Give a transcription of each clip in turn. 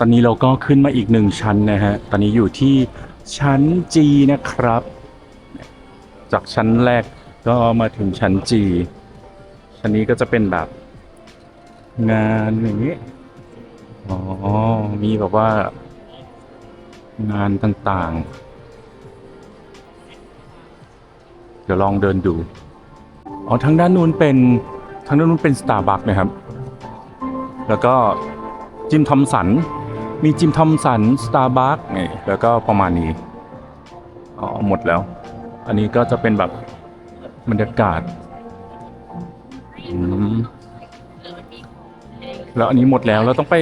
ตอนนี้เราก็ขึ้นมาอีกหนึ่งชั้นนะฮะ ตอนนี้อยู่ที่ชั้น G นะครับ จากชั้นแรกก็มาถึงชั้น G ชั้นนี้ก็จะเป็นแบบงานอย่างนี้ อ๋อ มีแบบว่า งานต่างๆ เดี๋ยวลองเดินดู อ๋อ ทางด้านนู้นเป็น ทางด้านนู้นเป็นสตาร์บัคนะครับ แล้วก็จิมทอมสัน มีจิมทอมสันสตาร์บัคนี่แล้วก็ประมาณนี้อ๋อหมดแล้ว อันนี้ก็จะเป็นแบบบรรยากาศแล้วอันนี้หมดแล้วเราต้องไป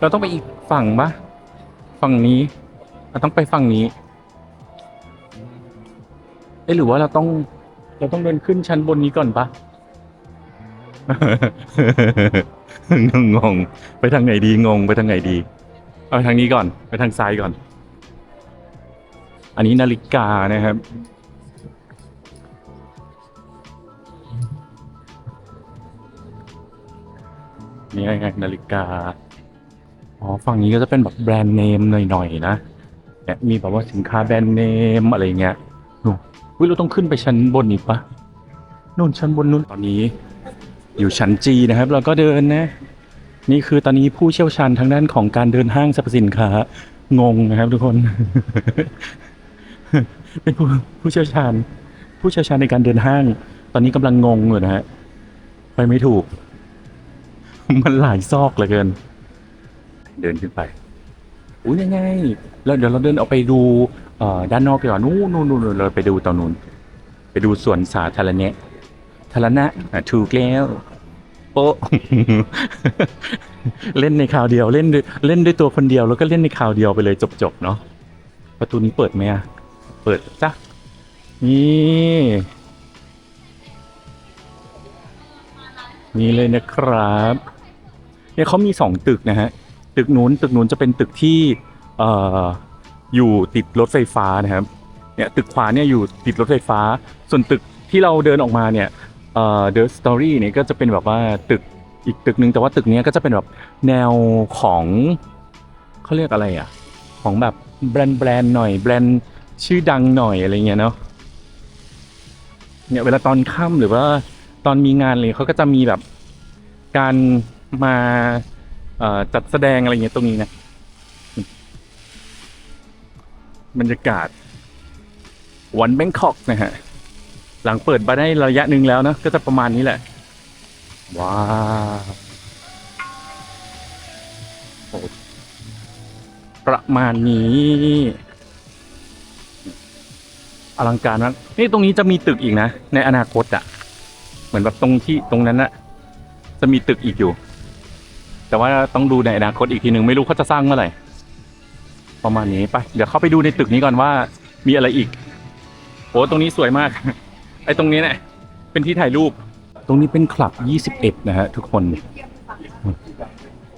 เราต้องไปอีกฝั่งปะฝั่งนี้เราต้องไปฝั่งนี้เอ๊ะหรือว่าเราต้อง เราต้องเดินขึ้นชั้นบนนี้ก่อนปะงง ไปทางไหนดีงง ไปทางไหนดี เอาไปทางนี้ก่อน ไปทางซ้ายก่อน อันนี้นาฬิกานะครับ นี่ไงนาฬิกา อ๋อ ฝั่งนี้ก็จะเป็นแบบแบรนด์เนมหน่อยๆนะ เนี่ยมีแบบว่าสินค้าแบรนด์เนมอะไรเงี้ยนู่นเราต้องขึ้นไปชั้นบนอีกปะนู่นชั้นบนนู่นตอนนี้ อยู่ชั้นจีนะครับ เราก็เดินนะ นี่คือตอนนี้ผู้เชี่ยวชาญทางด้านของการเดินห้างสรรพสินค้างงนะครับ ทุกคน เป็นผู้ผู้เชี่ยวชาญ ผู้เชี่ยวชาญในการเดินห้าง ตอนนี้กำลังงงอยู่นะฮะไปไม่ถูก มันหลายซอกเหลือเกิน เดินขึ้นไปอุ้ยยังไงแล้วเดี๋ยวเราเดินออกไปดูเอ่อด้านนอกดีกว่านู่นนู่นนู่นเราไปดูตอนนู้นไปดูสวนสาธารณะธารณะอะถูกแล้ว โป๊ะ เล่นในคราวเดียวเล่นด้วยเล่นด้วยตัวคนเดียวแล้วก็เล่นในคราวเดียวไปเลยจบๆเนาะประตูนี้เปิดไหมอะเปิดจ้ะนี่นี่เลยนะครับเนี่ยเขามีสองตึกนะฮะตึกนู้นตึกนู้นจะเป็นตึกที่เอ่ออยู่ติดรถไฟฟ้านะครับเนี่ยตึกขวาเนี่ยอยู่ติดรถไฟฟ้า ส่วนตึกที่เราเดินออกมาเนี่ย เอ่อ The Story เนี่ยก็จะเป็นแบบว่าตึกอีกตึกหนึ่งแต่ว่าตึกนี้ก็จะเป็นแบบแนวของเขาเรียกอะไรอะ ของแบบแบรนด์แบรนด์หน่อยแบรนด์ชื่อดังหน่อยอะไรเงี้ยเนาะเนี่ยเวลาตอนค่ำหรือว่าตอนมีงานเลยเขาก็จะมีแบบการมาจัดแสดงอะไรเงี้ยตรงนี้นะบรรยากาศวันแบงคอกนะฮะ หลังเปิดมาได้ระยะหนึ่งแล้วนะ ก็จะประมาณนี้แหละ ว้าวโอ้ประมาณนี้อลังการมากนี่ตรงนี้จะมีตึกอีกนะ ในอนาคตอะ่ะ เหมือนแบบตรงที่ตรงนั้นอะจะมีตึกอีกอยู่ แต่ว่าต้องดูในอนาคตอีกทีหนึ่งไม่รู้เขาจะสร้างเมื่อไหร่ประมาณนี้ไป เดี๋ยวเข้าไปดูในตึกนี้ก่อนว่า มีอะไรอีกโอ้ตรงนี้สวยมาก อ้ตรงนี้เนี่ยเป็นที่ถ่ายรูป ตรงนี้เป็นคลับ 21 นะฮะทุกคน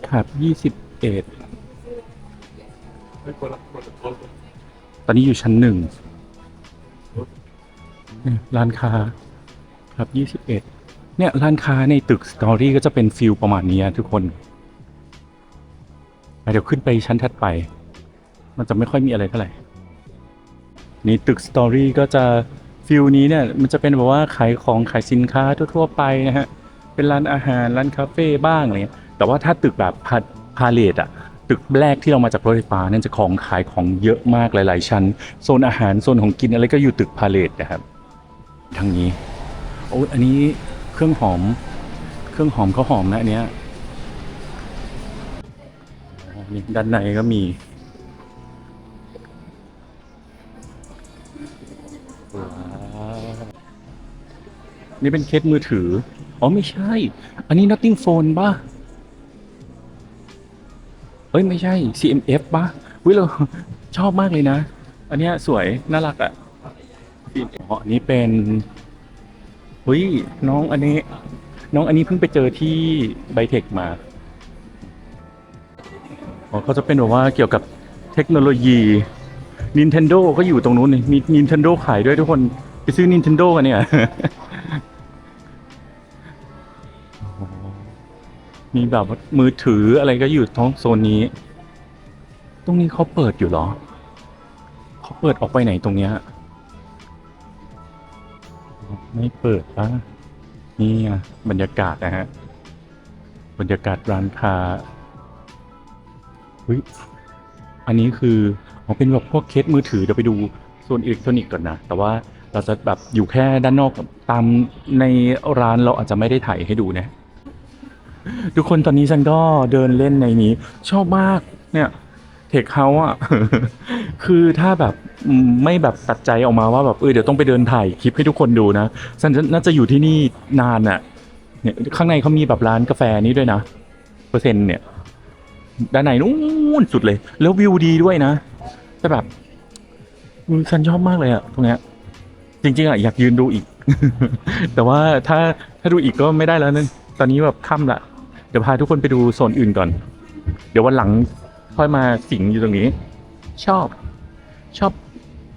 คลับ 21 ตอนนี้อยู่ชั้นหนึ่งร้านค้าคลับ 21 เนี่ย ร้านค้าในตึกสตอรี่ก็จะเป็นฟิลประมาณนี้ทุกคน เดี๋ยวขึ้นไปชั้นถัดไป มันจะไม่ค่อยมีอะไรเท่าไหร่ นี่ตึกสตอรี่ก็จะ ฟิลนี้เนี่ยมันจะเป็นแบบว่าขายของขายสินค้าทั่ว ๆ ไปนะฮะเป็นร้านอาหารร้านคาเฟ่บ้างอะไรเงี้ยแต่ว่าถ้าตึกแบบพาพาเลตอะตึกแรกที่เรามาจากรถไฟฟ้าเนี่ยจะของขายของเยอะมากหลาย ๆ ชั้นโซนอาหารโซนของกินอะไรก็อยู่ตึกพาเลตนะครับทางนี้โอ้อันนี้เครื่องหอม เครื่องหอมเขาหอมนะอันเนี้ยด้านในก็มี นี่เป็นเคสมือถือ อ๋อไม่ใช่ อันนี้ Notting Phone ป่ะเอ้ย ไม่ใช่ CMF ป่ะวิเราชอบมากเลยนะ อันเนี้ยสวย น่ารักอะ่ะอ๋ออันนี้เป็นเฮ้ยน้องอันนี้ น้องอันนี้เพิ่งไปเจอที่ไบเทคมาอ๋อเขาจะเป็นแบบว่าเกี่ยวกับเทคโนโลยี Nintendo ก็อยู่ตรงนู้นนี่มี Nintendo ขายด้วยทุกคน ไปซื้อ Nintendo กันเนี่ย มีแบบมือถืออะไรก็อยู่ท้องโซนนี้ ตรงนี้เขาเปิดอยู่เหรอ เขาเปิดออกไปไหนตรงเนี้ย ไม่เปิดปะนี่ไงบรรยากาศนะฮะ บรรยากาศร้านค้าเฮ้ยอันนี้คืออ๋อเป็นแบบพวกเคสมือถือเดี๋ยวไปดูโซนอิเล็กทรอนิกส์ก่อนนะ แต่ว่าเราจะแบบอยู่แค่ด้านนอกตามในร้านเราอาจจะไม่ได้ถ่ายให้ดูนะ ทุกคนตอนนี้ฉันก็เดินเล่นในนี้ ชอบมากเนี่ยเทคเฮาส์อะ คือถ้าแบบไม่แบบตัดใจออกมาว่าแบบเออเดี๋ยวต้องไปเดินถ่ายคลิปให้ทุกคนดูนะฉันน่าจะอยู่ที่นี่นานอะเนี่ยข้างในเขามีแบบร้านกาแฟนี้ด้วยนะ เปอร์เซ็นต์เนี่ย ด้านในนู้นสุดเลย แล้ววิวดีด้วยนะแต่แบบฉันชอบมากเลยอะตรงเนี้ยจริงๆอะอยากยืนดูอีก แต่ว่าถ้าถ้าดูอีกก็ไม่ได้แล้วนั่นตอนนี้แบบค่ำละ เดี๋ยวพาทุกคนไปดูโซนอื่นก่อน เดี๋ยววันหลังค่อยมาสิงอยู่ตรงนี้ ชอบ ชอบ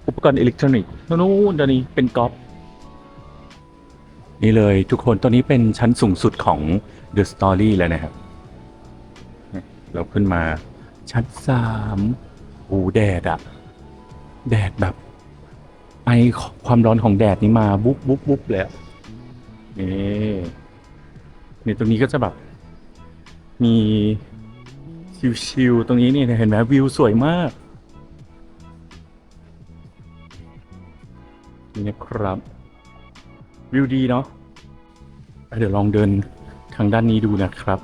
อุปกรณ์อิเล็กทรอนิกส์นู้นตอนนี้เป็นกอล์ฟนี่เลยทุกคนตอนนี้เป็นชั้นสูงสุดของ The Story เลยนะครับ เราขึ้นมาชั้นสามโอ้แดดอะแดดแบบ ไอความร้อนของแดดนี่มาบุ๊บบุ๊บบุ๊บเลยอะนี่นี่ตรงนี้ก็จะแบบ มีชิวๆตรงนี้นี่เห็นไหมวิวสวยมาก นี่นะครับ วิวดีเนาะเดี๋ยวลองเดินทางด้านนี้ดูนะครับ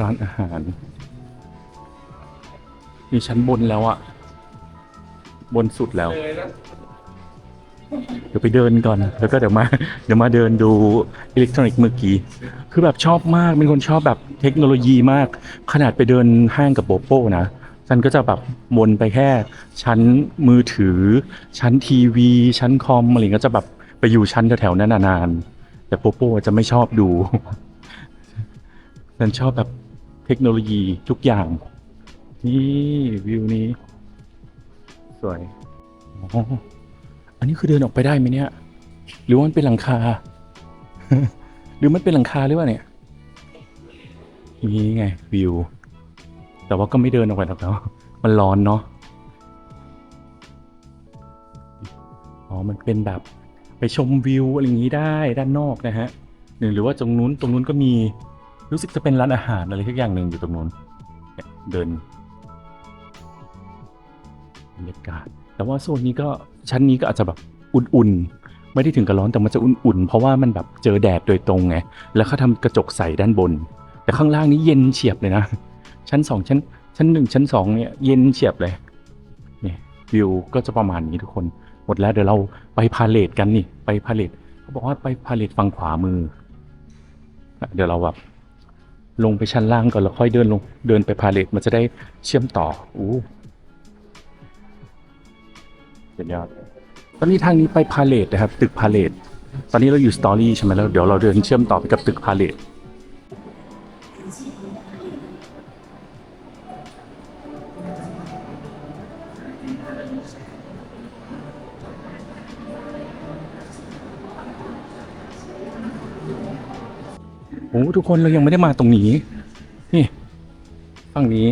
ร้านอาหารนี่ชั้นบนแล้วอะบนสุดแล้ว เดี๋ยวไปเดินก่อน แล้วก็เดี๋ยวมา เดี๋ยวมาเดินดูอิเล็กทรอนิกส์เมื่อกี้ คือแบบชอบมาก เป็นคนชอบแบบเทคโนโลยีมาก ขนาดไปเดินห้างกับโปโป้นะฉันก็จะแบบวนไปแค่ชั้นมือถือ ชั้นทีวี ชั้นคอมอะไรก็จะแบบไปอยู่ชั้นแถวๆนั้นนานๆ แต่โปโป้จะไม่ชอบดู ฉันชอบแบบเทคโนโลยีทุกอย่าง นี่วิวนี้ สวยอ๋อ อันนี้คือเดินออกไปได้ไหมเนี่ย หรือว่ามันเป็นหลังคา หรือมันเป็นหลังคาหรือเปล่าเนี่ยนี่ไงวิว แต่ว่าก็ไม่เดินออกไปหรอกเนาะมันร้อนเนาะ อ๋อ มันเป็นแบบไปชมวิวอะไรอย่างนี้ได้ด้านนอกนะฮะ หรือหรือว่าตรงนู้นตรงนู้นก็มี รู้สึกจะเป็นร้านอาหารอะไรสักอย่างหนึ่งอยู่ตรงนู้น เดิน บรรยากาศ แต่ว่าโซนนี้ก็ชั้นนี้ก็อาจจะแบบอุ่นๆ ไม่ได้ถึงกับร้อนแต่มันจะอุ่นๆ เพราะว่ามันแบบเจอแดดโดยตรงไง แล้วเขาทำกระจกใสด้านบน แต่ข้างล่างนี้เย็นเฉียบเลยนะ ชั้นสองชั้น ชั้นหนึ่งชั้นสองเนี่ยเย็นเฉียบเลย นี่วิวก็จะประมาณนี้ทุกคน หมดแล้วเดี๋ยวเราไปพาเลทกันนี่ ไปพาเลทเขาบอกว่าไปพาเลทฝั่งขวามือ เดี๋ยวเราแบบลงไปชั้นล่างก่อนแล้วค่อยเดินลงเดินไปพาเลทมันจะได้เชื่อมต่ออู้ สุดยอด ตอนนี้ทางนี้ไปพาเลทนะครับ ตึกพาเลทตอนนี้เราอยู่สตอรี่ใช่ไหมแล้วเดี๋ยวเราเดินเชื่อมต่อไปกับตึกพาเลทโอ้ทุกคนเรายังไม่ได้มาตรงนี้ นี่ฝั่งนี้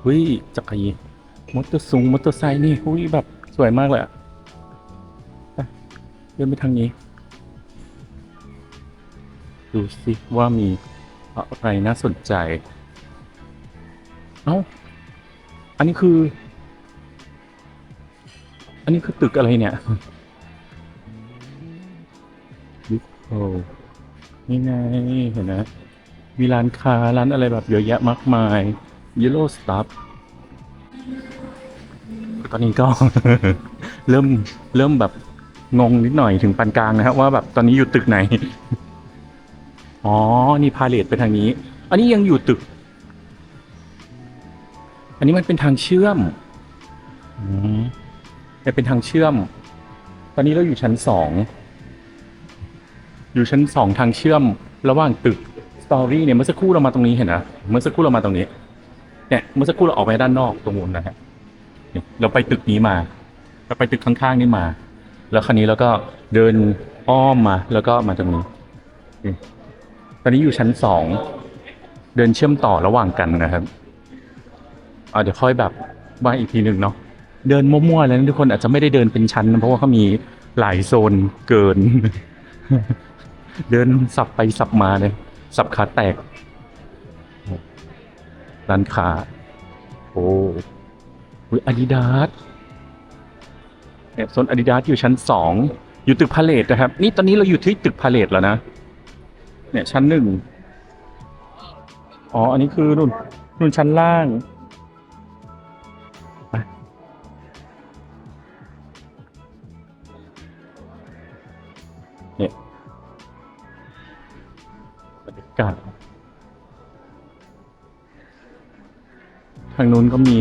เฮ้ยจักรยาน มอเตอร์ซุงมอเตอร์ไซค์นี่หุ้ยแบบสวยมากเลยอะไปเดินไปทางนี้ ดูสิว่ามีอะไรน่าสนใจ เอ้า อันนี้คือ อันนี้คือตึกอะไรเนี่ยบิ๊กโอนี่ไงเห็นไหมมีร้านค้าร้านอะไรแบบเยอะแยะมากมาย Yellow Stuff ตอนนี้ก็ เริ่มเริ่มแบบงงนิดหน่อยถึงปานกลางนะครับว่าแบบตอนนี้อยู่ตึกไหน อ๋อ นี่พาเลทไปทางนี้ อันนี้ยังอยู่ตึก อันนี้มันเป็นทางเชื่อมอืมเป็นทางเชื่อม ตอนนี้เราอยู่ชั้นสอง อยู่ชั้นสองทางเชื่อม ระหว่างตึกสตอรี่เนี่ยเมื่อสักครู่เรามาตรงนี้เห็นนะเมื่อสักครู่เรามาตรงนี้ เนี่ยเมื่อสักครู่เราออกไปด้านนอกตรงนู้นนะฮะ เนี่ยเราไปตึกนี้มาเราไปตึกข้างๆนี่มา แล้วคราวนี้เราก็เดินอ้อมมา แล้วก็มาตรงนี้ตอนนี้อยู่ชั้นสองเดินเชื่อมต่อระหว่างกันนะครับเอาเดี๋ยวค่อยแบบว่าอีกทีหนึ่งเนาะเดินมั่วๆแล้วทุกคนอาจจะไม่ได้เดินเป็นชั้น เพราะว่าเขามีหลายโซนเกิน เดินสับไปสับมาเลย สับขาแตกร้านค้าโอ้ ยอาดิดาสเนี่ยโซนอาดิดาสอยู่ชั้นสองอยู่ตึกพาเลทนะครับ นี่ตอนนี้เราอยู่ที่ตึกพาเลทแล้วนะ เนี่ยชั้นหนึ่งอ๋อ อันนี้คือนู่นนู่นชั้นล่างเนี่ยบรรยากาศทางนู้นก็มี